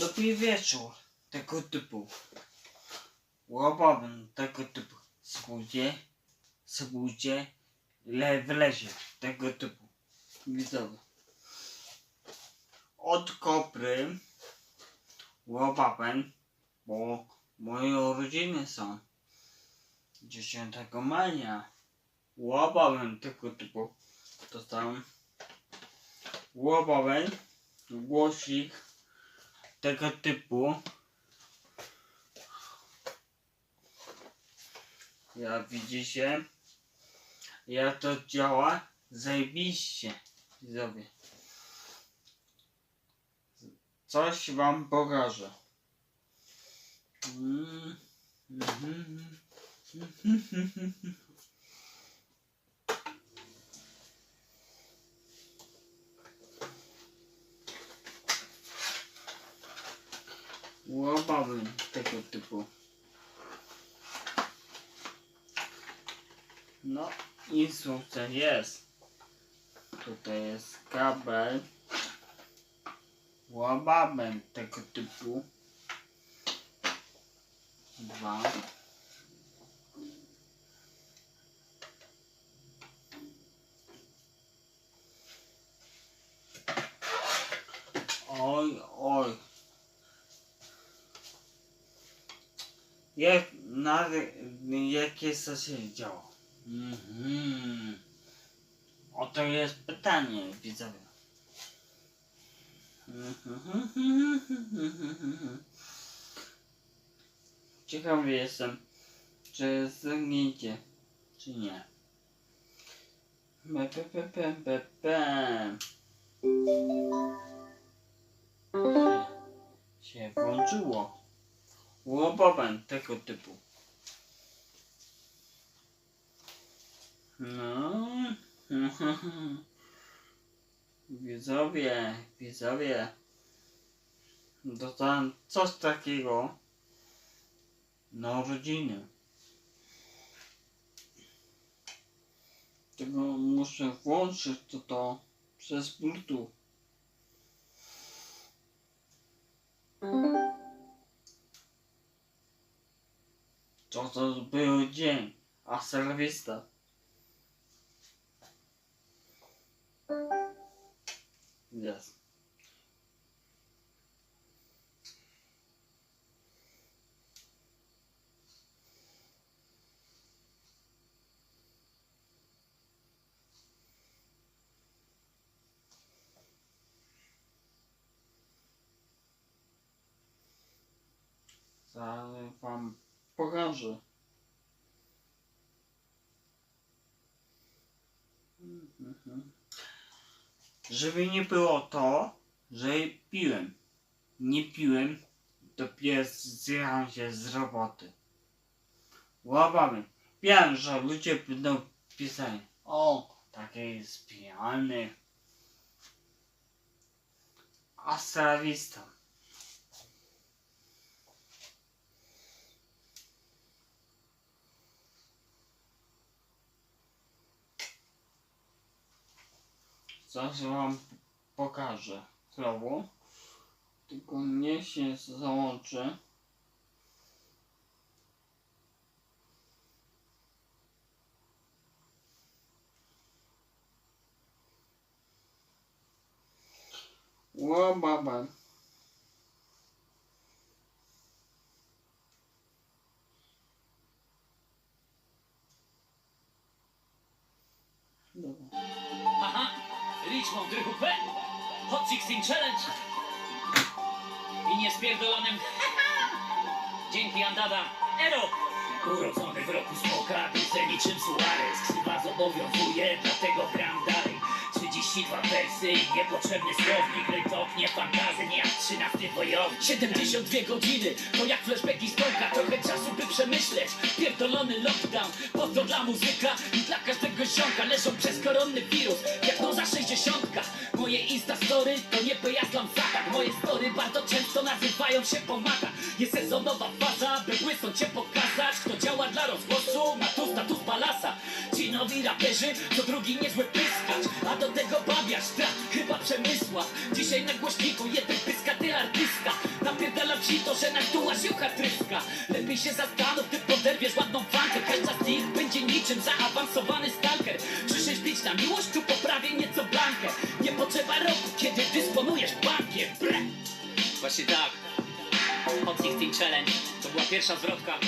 Dobry wieczór tego typu. Łobawem tego typu. Spójdzie, spójdzie, le w lesie tego typu. Widzowie. Od kopry łobawem, bo moje urodziny są 10 maja. Łobawem tego typu. To tam łobawem, głosik tego typu. Jak widzicie, jak to działa, zajebiście, widzowie. Coś wam pokażę. Mm, mhm, Łobawy tego typu. No, instrukcja jest. Tutaj jest kabel. Łababem tego typu. Dwa. Oj, oj. Jak, na, jakie co się? Mhm. Oto jest pytanie, widzowie. Ciekawy jestem, czy zagniecie, czy nie. Pe, pe, pe, pe, pe. Się włączyło. Łobobem tego typu. No. Widzowie, widzowie. Dostałem coś takiego na urodziny. Tego muszę włączyć to, to przez Bluetooth. To to był dzień, a serwista. Jest. Zaraz wam pokażę. Żeby nie było to, że piłem. Nie piłem, dopiero zjechałem się z roboty. Łapamy. Wiem, że ludzie będą pisali. O, taki jest pijany. Astrawista. Zaraz wam pokażę znowu. Tylko nie się załączy. Ła baba. Richmond Rychupę, Hot 16 Challenge. I niespierdolonym. Dzięki Andada, Ero! Urodzony w roku smoka, duże niczym Suarez Krzywa zobowiązuje, dlatego gram dalej. 32 wersy i niepotrzebny słownik. Rytok, nie fantazy, nie jak 13 wojownik 72 godziny, to jak flashbacki z Trochę czasu przemyśleć, pierdolony lockdown Po to dla muzyka? I dla każdego ziomka Leżą przez koronny wirus, diagnoza 60 Moje insta story to nie pojazd lamsaka Moje story bardzo często nazywają się pomaka Jest sezonowa faza, by błysnąć się pokazać. Kto działa dla rozgłosu, ma tu status balasa. Ci nowi raperzy, co drugi niezły pyskacz A do tego bawiarz, tra, chyba przemysła. Dzisiaj na głośniku jeden pyska, ty artysta. Na to, że nas tuła siłka tryska. Lepiej się zastanów, To była pierwsza zwrotka.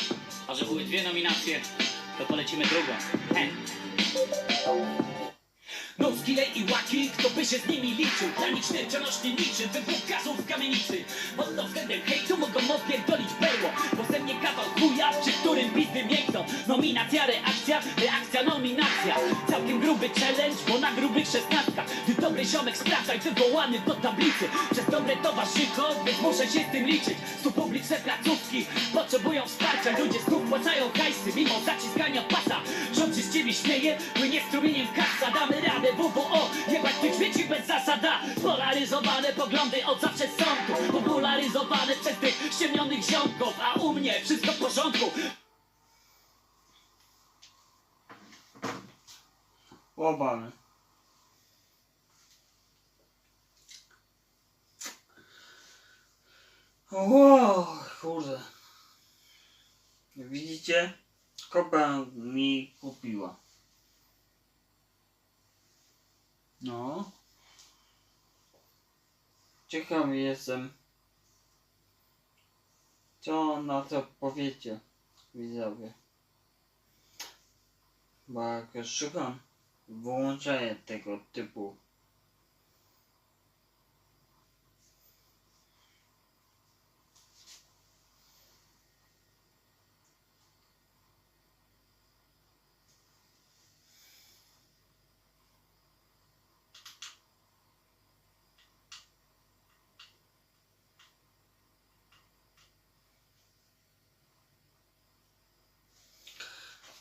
A że były dwie nominacje, to polecimy drugą. He. No skille i łaki, kto by się z nimi liczył. Dla nich śmiercionośny niczym wybuch gazów w kamienicy. To względem hejtu mogą odpierdolić perło. Bo ze mnie kawał chuja, przy którym pizdy miękną. Nominacja, reakcja, reakcja, nominacja. Całkiem gruby challenge, bo na grubych szesnastkach Ty dobry ziomek sprawdzaj, wywołany do tablicy. Przez dobre towarzyszo, więc muszę się z tym liczyć. Tu publiczne placówki potrzebują wsparcia. Ludzie znów płacają hajsy, mimo zaciskania pasa Ciebie śmieje, płynie strumieniem kasa Damy radę, WWO, jebać tych śmieci bez zasada Polaryzowane poglądy od zawsze są tu Popularyzowane przez tych ściemnionych ziomków A u mnie wszystko w porządku Łobany. Wow, kurde. Widzicie? Kopa mi kupiła. No. Ciekawy jestem. Co na to powiecie, widzowie? Bo jak szukam wyłączenie tego typu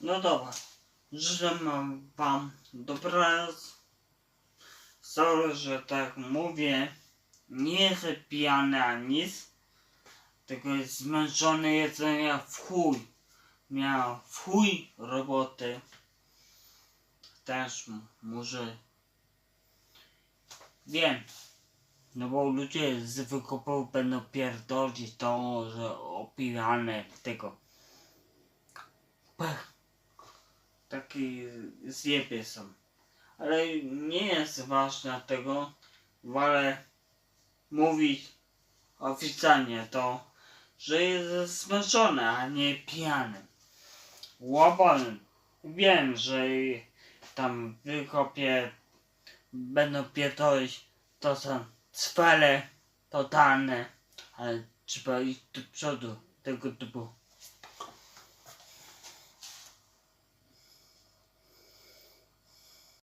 No dobra. Życzę wam- dobranoc. Sorry, że tak mówię. Nie jestem pijany ani nic. Tylko jest zmęczony jestem ja w chuj. Miał w chuj roboty. Też może wiem. No bo ludzie z wykopów będą pierdolić to, że opijane tego. Pech taki zjebie są. Ale nie jest ważne tego, wolę mówić oficjalnie to, że jest zmęczony, a nie pijany. Łobany. Wiem, że tam wykopie będą pierdolić, to są cwele totalne, ale trzeba iść do przodu tego typu